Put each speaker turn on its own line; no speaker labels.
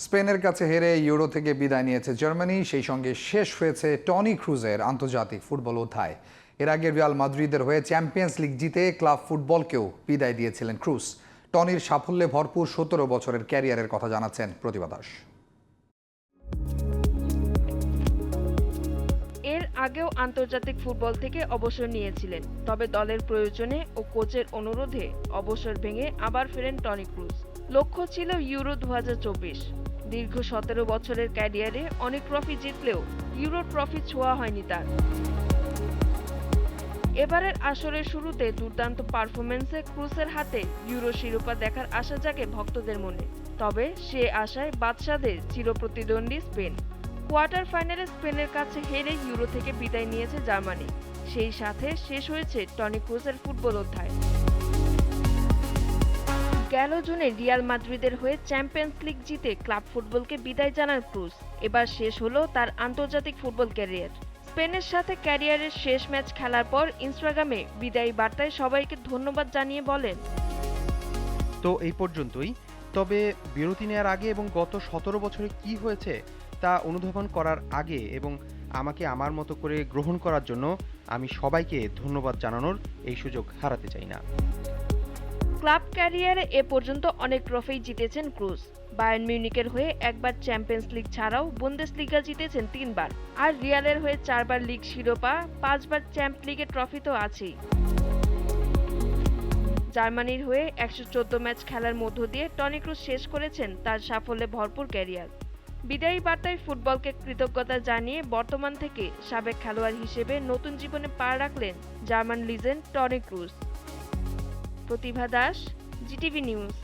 স্পেনের কাছে হেরে ইউরো থেকে বিদায় নিয়েছে জার্মানি, সেই সঙ্গে শেষ হয়েছে টনি ক্রুজের আন্তর্জাতিক ফুটবল অধ্যায়। এর আগে রিয়াল মাদ্রিদের হয়ে চ্যাম্পিয়ন্স লিগ জিতে ক্লাব ফুটবলকেও বিদায় দিয়েছিলেন ক্রুজ। টনির সাফল্যে ভরপুর সতেরো বছরের ক্যারিয়ারের কথা জানাচ্ছেন প্রতিভা দাস।
এর আগেও আন্তর্জাতিক ফুটবল থেকে অবসর নিয়েছিলেন, তবে দলের প্রয়োজনে ও কোচের অনুরোধে অবসর ভেঙে আবার ফেরেন টনি ক্রুজ। লক্ষ্য ছিল ইউরো দু হাজার চব্বিশ। দীর্ঘ সতেরো বছরের ক্যারিয়ারে অনেক ট্রফি জিতলেও ইউরো ট্রফি ছোঁয়া হয়নি তার। এবারের আসরের শুরুতে দুর্দান্ত পারফরমেন্সে ক্রুসের হাতে ইউরো শিরোপা দেখার আশা জাগে ভক্তদের মনে। তবে সে আশায় বাদশাদের চিরপ্রতিদ্বন্দ্বী স্পেন। কোয়ার্টার ফাইনালে স্পেনের কাছে হেরে ইউরো থেকে বিদায় নিয়েছে জার্মানি। সেই সাথে শেষ হয়েছে টনি ক্রুসের ফুটবল অধ্যায়। গেল জুনে রিয়াল মাদ্রিদের হয়ে চ্যাম্পিয়ন্স লিগ জিতে ক্লাব ফুটবলকে বিদায় জানান ক্রুজ। এবার শেষ হলো তার আন্তর্জাতিক ফুটবল ক্যারিয়ার। স্পেনের সাথে ক্যারিয়ারের শেষ ম্যাচ খেলার পর ইনস্টাগ্রামে বিদায়ী বার্তায় সবাইকে ধন্যবাদ জানিয়ে বলেন।
তো এই পর্যন্তই। তবে বিরতি নেওয়ার আগে এবং গত সতেরো বছরে কি হয়েছে তা অনুধাবন করার আগে এবং আমাকে আমার মতো করে গ্রহণ করার জন্য আমি সবাইকে ধন্যবাদ জানানোর এই সুযোগ হারাতে চাই না।
ক্লাব ক্যারিয়ারে এ পর্যন্ত অনেক ট্রফি জিতেছেন ক্রুজ। বায়ার্ন মিউনিকের হয়ে একবার চ্যাম্পিয়ন্স লিগ ছাড়াও বুন্দেসলিগা জিতেছেন তিনবার। আর রিয়ালের হয়ে চারবার লিগ শিরোপা, পাঁচবার চ্যাম্প লিগের ট্রফি তো আছেই। জার্মানির হয়ে একশো চোদ্দ ম্যাচ খেলার মধ্য দিয়ে টনি ক্রুজ শেষ করেছেন তার সাফল্যে ভরপুর ক্যারিয়ার। বিদায়ী বার্তায় ফুটবলকে কৃতজ্ঞতা জানিয়ে বর্তমান থেকে সাবেক খেলোয়াড় হিসেবে নতুন জীবনে পা রাখলেন German legend Tony Kroos. Pratibha Das GTV news.